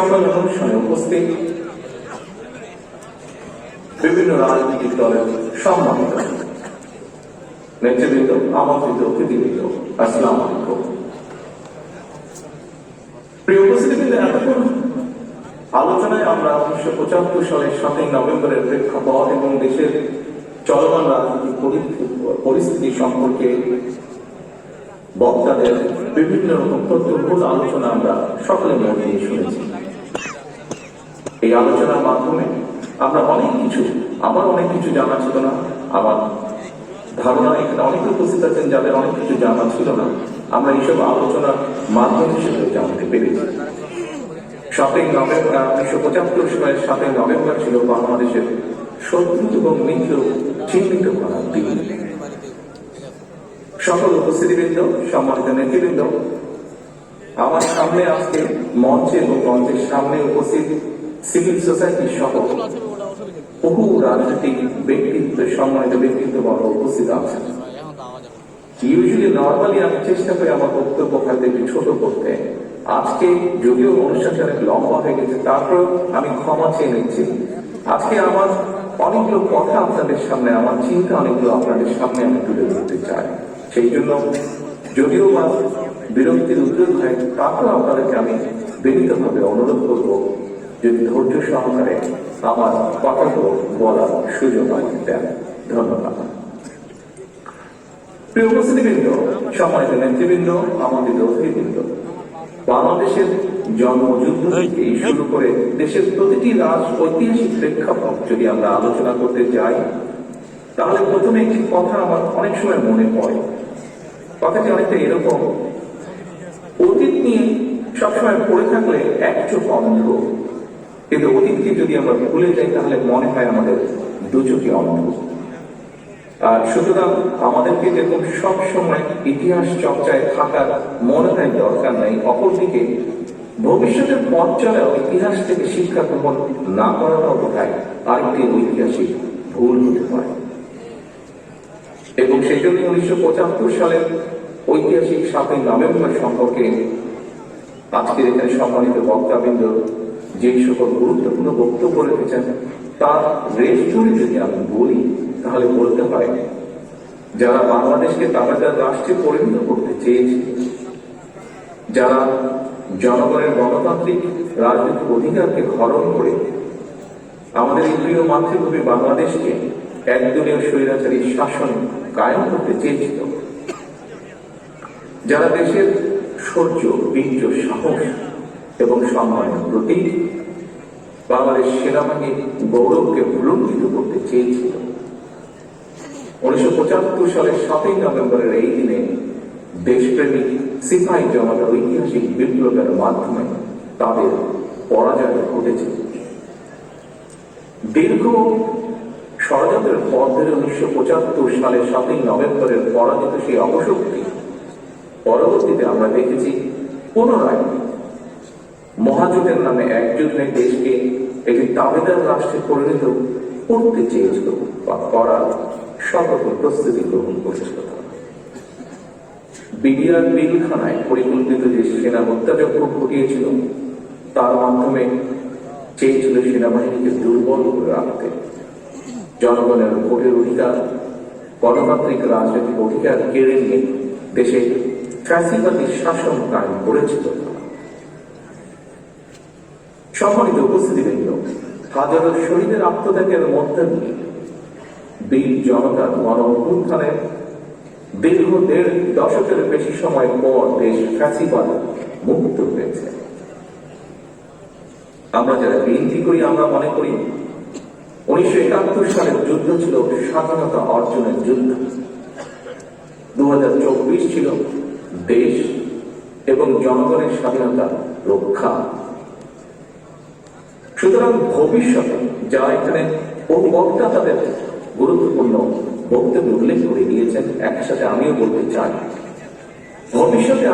সম্মেলন অনুষ্ঠানে উপস্থিত। বিভিন্ন রাজনৈতিক দলের সম্মানিত নেতৃবৃন্দ, আমন্ত্রিত অতিথিবৃন্দ, আসসালাম আলাইকুম। প্রিয় উপস্থিতিবৃন্দ, এতক্ষণ আলোচনায় আমরা উনিশশো পঁচাত্তর সালের সাতই নভেম্বরের প্রেক্ষাপট এবং দেশের চলমান রাজনৈতিক পরিস্থিতি সম্পর্কে বক্তাদের বিভিন্ন রকম তথ্যমূল আলোচনা আমরা সকলে দিয়ে শুনেছি। এই আলোচনার মাধ্যমে আমরা অনেক কিছু, আমার অনেক কিছু জানা ছিল না, আমার ধারণা এখানে অনেকে উপস্থিত আছেন যাদের অনেক কিছু জানা ছিল না। আমরা এইসব আলোচনার মাধ্যম হিসেবে জানতে পেরেছি। সাতই নভেম্বর উনিশশো পঁচাত্তর সালের সাতই নভেম্বর ছিল বাংলাদেশের শত্রু এবং মিত্র চিহ্নিত করার দিন। সকল উপস্থিতিবৃন্দ, সম্মানিত নেতৃবৃন্দ, আমার সামনে আজকে মঞ্চে এবং মঞ্চের সামনে উপস্থিত সিভিল সোসাইটি সহ বহু রাজনৈতিক ব্যক্তিত্ব, সম্মানিত ব্যক্তিত্ব বড় উপস্থিত আছেন। ইউজুয়ালি নর্মালি আমি চেষ্টা করি আমার বক্তব্য হয়তো ছোট করতে। আজকে যদিও অনুষ্ঠানটা অনেক লম্বা হয়ে গেছে তারপর আমি ক্ষমা চেয়ে নিচ্ছি। আজকে আমার অনেকগুলো কথা আপনাদের সামনে, আমার চিন্তা অনেকগুলো আপনাদের সামনে আমি তুলে ধরতে চাই। সেই জন্য যদিও বা বিরক্তির উদ্যোগ হয় তারপর আপনাদেরকে আমি বিনীতভাবে অনুরোধ করব যদি ধৈর্য সহকারে আমার কথাগুলো বলার সুযোগ আমাকে দেন ধন্যবাদ। প্রিয় উপস্থিতিবৃন্দ সম্মানিত নেতৃবৃন্দ আমাদের অতিথিবৃন্দ বাংলাদেশের জন্মযুদ্ধ থেকে শুরু করে দেশের প্রতিটি রাজ ঐতিহাসিক প্রেক্ষাপট যদি আমরা আলোচনা করতে যাই তাহলে প্রথমে একটি কথা আমার অনেক সময় মনে পড়ে। কথাটি অনেকটা এরকম। অতীত নিয়ে সবসময় পড়ে থাকলে এক চোখ অন্ধ। কিন্তু অতীতকে যদি আমরা ভুলে যাই, তাহলে মনে হয় আমাদের দু অন্ধ। আর সুতরাং আমাদেরকে যেরকম সব সময় ইতিহাস চর্চায় থাকার মনে হয় দরকার নাই, অপরদিকে ভবিষ্যতের পথ চলাও ইতিহাস থেকে শিক্ষা গ্রহণ না করাটাও বোধহয় আরেকটি ঐতিহাসিক ভুল হতে পারে। এবং সেই জন্য উনিশশো পঁচাত্তর সালের ঐতিহাসিক সাতই নভেম্বর সম্পর্কে আজকের এখানে সম্মানিত বক্তাবৃন্দ যে সকল গুরুত্বপূর্ণ বক্তব্য রেখেছেন, তার রেশ ধরে যদি আমি বলি, তাহলে বলতে হয়, যারা বাংলাদেশকে তাবেদার রাষ্ট্রে পরিণত করতে চেয়েছে, যারা জনগণের গণতান্ত্রিক রাজনৈতিক অধিকারকে হরণ করে আমাদের প্রিয় মাতৃভূমি বাংলাদেশকে একদলীয় স্বৈরাচারী শাসন কায়েম করতে চেয়েছিল, যারা দেশের শৌর্য বীর্য সাহস এবং সম্মানের প্রতীক। বাংলাদেশ সেনাবাহিনীর গৌরবকে ভুলঙ্কিত করতে চেয়েছিল। উনিশশো পঁচাত্তর সালের সাতই নভেম্বরের এই দিনে দেশপ্রেমিক সিপাহী জনতার ঐতিহাসিক বিপ্লবের মাধ্যমে তাদের পরাজয় ঘটেছে। দীর্ঘ ষড়যন্ত্রের পর ধরে উনিশশো পঁচাত্তর সালের সাতই নভেম্বরের পরাজিত সেই অপশক্তি পরবর্তীতে আমরা দেখেছি পুনরায় মহাজোটের নামে একজোট হয়ে দেশকে একটি দাবিদার রাষ্ট্রে পরিণত করতে চেয়েছিল বা করার সর্বপ্রথম প্রস্তুতি গ্রহণ করেছিল তারা। বিডিআর বিলখানায় পরিকল্পিত যে সেনা হত্যাযজ্ঞ ঘটিয়েছিল, তার মাধ্যমে চেয়েছিল সেনাবাহিনীকে দুর্বল করে রাখতে জনগণের ভোটের অধিকার, গণতান্ত্রিক রাজনৈতিক অধিকার কেড়ে নিয়ে দেশে ফ্যাসিবাদী শাসন কায়েম করেছিল। সম্মানিত উপস্থিতিবৃন্দ হাজারো শহীদের আত্মত্যাগের মধ্যে দিয়ে বীর জনতার গণ দীর্ঘ দেড় দশকের বেশি সময় পর দেশ ফ্যাসিবাদ মুক্ত হয়েছে। আমরা যারা বিনতি করি, আমরা মনে করি উনিশশো একাত্তর সালের যুদ্ধ ছিল স্বাধীনতা অর্জনের যুদ্ধ। দু হাজার চব্বিশ ছিল দেশ এবং জনগণের স্বাধীনতা রক্ষা। সুতরাং ভবিষ্যতে যা এখানে বহু বক্তা তাদের গুরুত্বপূর্ণ বক্তব্য উল্লেখ করে দিয়েছেন একসাথে আমিও বলতে চাই। ভবিষ্যতে